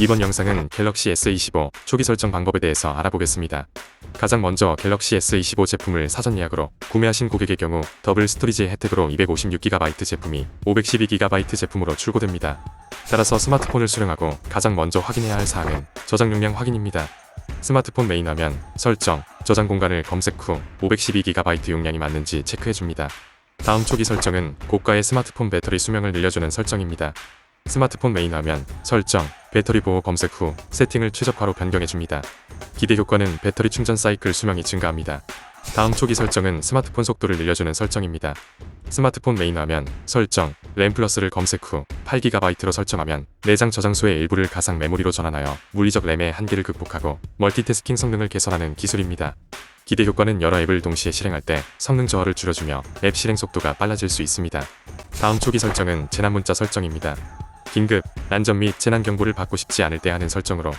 이번 영상은 갤럭시 S25 초기 설정 방법에 대해서 알아보겠습니다. 가장 먼저 갤럭시 S25 제품을 사전 예약으로 구매하신 고객의 경우 더블 스토리지 혜택으로 256GB 제품이 512GB 제품으로 출고됩니다. 따라서 스마트폰을 수령하고 가장 먼저 확인해야 할 사항은 저장 용량 확인입니다. 스마트폰 메인 화면, 설정, 저장 공간을 검색 후 512GB 용량이 맞는지 체크해줍니다. 다음 초기 설정은 고가의 스마트폰 배터리 수명을 늘려주는 설정입니다. 스마트폰 메인 화면, 설정, 배터리 보호 검색 후 세팅을 최적화로 변경해줍니다. 기대 효과는 배터리 충전 사이클 수명이 증가합니다. 다음 초기 설정은 스마트폰 속도를 늘려주는 설정입니다. 스마트폰 메인 화면, 설정, 램 플러스를 검색 후 8GB로 설정하면 내장 저장소의 일부를 가상 메모리로 전환하여 물리적 램의 한계를 극복하고 멀티태스킹 성능을 개선하는 기술입니다. 기대 효과는 여러 앱을 동시에 실행할 때 성능 저하를 줄여주며 앱 실행 속도가 빨라질 수 있습니다. 다음 초기 설정은 재난 문자 설정입니다. 긴급, 안전 및 재난 경보를 받고 싶지 않을 때 하는 설정으로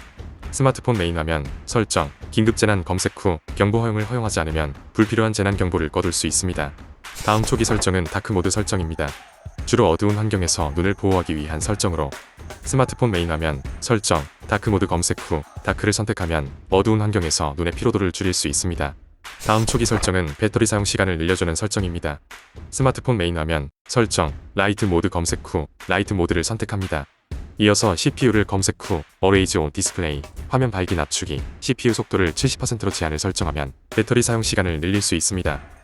스마트폰 메인 화면, 설정, 긴급 재난 검색 후 경보 허용을 허용하지 않으면 불필요한 재난 경보를 꺼둘 수 있습니다. 다음 초기 설정은 다크 모드 설정입니다. 주로 어두운 환경에서 눈을 보호하기 위한 설정으로 스마트폰 메인 화면, 설정, 다크 모드 검색 후 다크를 선택하면 어두운 환경에서 눈의 피로도를 줄일 수 있습니다. 다음 초기 설정은 배터리 사용 시간을 늘려주는 설정입니다. 스마트폰 메인 화면, 설정, 라이트 모드 검색 후 라이트 모드를 선택합니다. 이어서 CPU를 검색 후 어레이즈 온 디스플레이, 화면 밝기 낮추기, CPU 속도를 70%로 제한을 설정하면 배터리 사용 시간을 늘릴 수 있습니다.